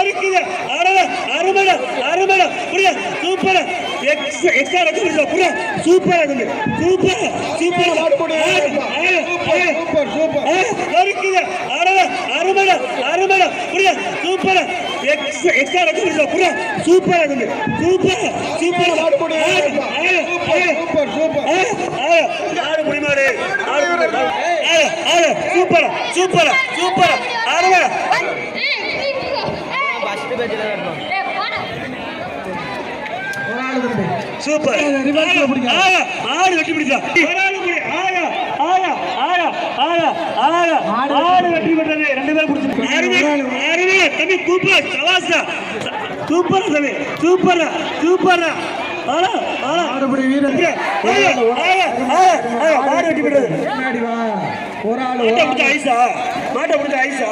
இருக்குது அருமை அருமைடா அருமைடா. புரியா சூப்பர். எக்ஸ்ட்ரா இருக்குது புரியா சூப்பர் இருக்குது. Super super. சூப்பர் சூப்பர் அருமை அருமைடா அருமைடா. புரியா சூப்பர். எக்ஸ்ட்ரா இருக்குது புரியா சூப்பர் இருக்குது. Super super. சூப்பர் சூப்பர் ஆடு முடிமாடு சூப்பர் சூப்பர் சூப்பர். அருமை சூப்பர் ஆடு வெட்டி பிடிச்சா ஆயா ஆயா ஆயா ஆயா ஆயா ஆடு வெட்டி விட்டது ரெண்டு பேரும் பிடிச்சிருக்கு அருமை தம்பி சூப்பர் சவாசா சூப்பர் தம்பி. Super super. ஆடுபடி வீரர் ஆடு வெட்டி வா. ஒரு ஆள் மாட்டை பிடிச்ச ஐசா மாட்டை பிடிச்ச ஐசா